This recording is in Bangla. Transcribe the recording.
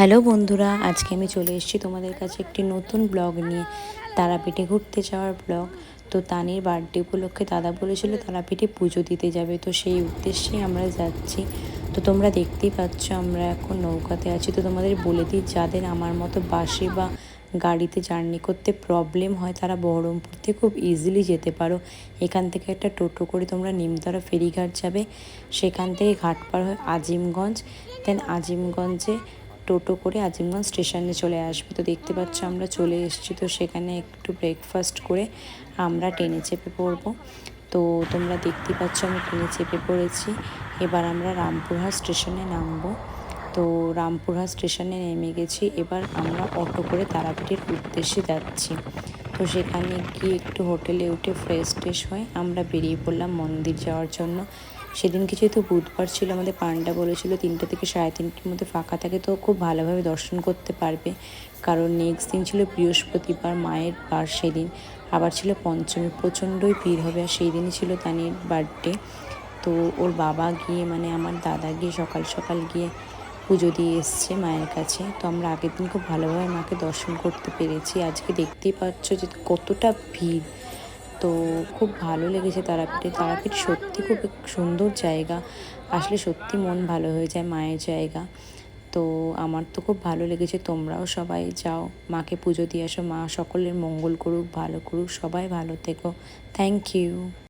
হ্যালো বন্ধুরা, আজকে আমি চলে এসেছি তোমাদের কাছে একটি নতুন ব্লগ নিয়ে, তারাপীঠে ঘুরতে যাওয়ার ব্লগ। তো তানির বার্থডে উপলক্ষে দাদা বলেছিল তারাপীঠে পুজো দিতে যাবে, তো সেই উদ্দেশ্যেই আমরা যাচ্ছি। তো তোমরা দেখতেই পাচ্ছ আমরা এখন নৌকাতে আছি। তো তোমাদের বলে দিই, যাদের আমার মতো বাসে বা গাড়িতে জার্নি করতে প্রবলেম হয়, তারা বহরমপুর থেকে খুব ইজিলি যেতে পারো। এখান থেকে একটা টোটো করে তোমরা নিমতলা ফেরিঘাট যাবে। সেখান থেকে ঘাট পার হয় আজিমগঞ্জ। দেন আজিমগঞ্জে টোটো করে আজিমগঞ্জ স্টেশনে চলে আসবে। তো দেখতে পাচ্ছ আমরা চলে এসেছি। তো সেখানে একটু ব্রেকফাস্ট করে আমরা ট্রেনে চেপে পড়ব। তো তোমরা দেখতে পাচ্ছ আমি ট্রেনে চেপে পড়েছি। এবার আমরা রামপুরহাট স্টেশনে নামবো। তো রামপুরহাট স্টেশনে নেমে গেছি। এবার আমরা অটো করে তারাপীঠের উদ্দেশ্যে যাচ্ছি। তো সেখানে গিয়ে একটু হোটেলে উঠে ফ্রেশ ট্রেশ হয়ে আমরা বেরিয়ে পড়লাম মন্দির যাওয়ার জন্য। সেদিন কিছু তো বুধবার ছিল, আমাদের পান্ডা বলেছিল তিনটে থেকে সাড়ে তিনটের মধ্যে ফাঁকা থাকে, তো খুব ভালোভাবে দর্শন করতে পারবে। কারণ নেক্সট দিন ছিল বৃহস্পতিবার, মায়ের বার সেদিন আবার ছিল পঞ্চমী, প্রচণ্ডই ভিড় হবে। আর সেই দিনই ছিল তানির বার্থডে তো ওর বাবা গিয়ে মানে আমার দাদা গিয়ে সকাল সকাল গিয়ে পুজো দিয়ে এসছে মায়ের কাছে। তো আমরা আগের দিন খুব ভালোভাবে মাকে দর্শন করতে পেরেছি। আজকে দেখতেই পাচ্ছ যে কতটা ভিড়। তো খুব ভালো লেগেছে তারাপীঠে। তারাপীঠ সত্যি খুব সুন্দর জায়গা। আসলে সত্যি মন ভালো হয়ে যায় মায়ের জায়গা। তো আমার তো খুব ভালো লেগেছে। তোমরাও সবাই যাও, মাকে পুজো দিয়ে আসো, মা সকলের মঙ্গল করুক, ভালো করুক, সবাই ভালো থেকো। Thank you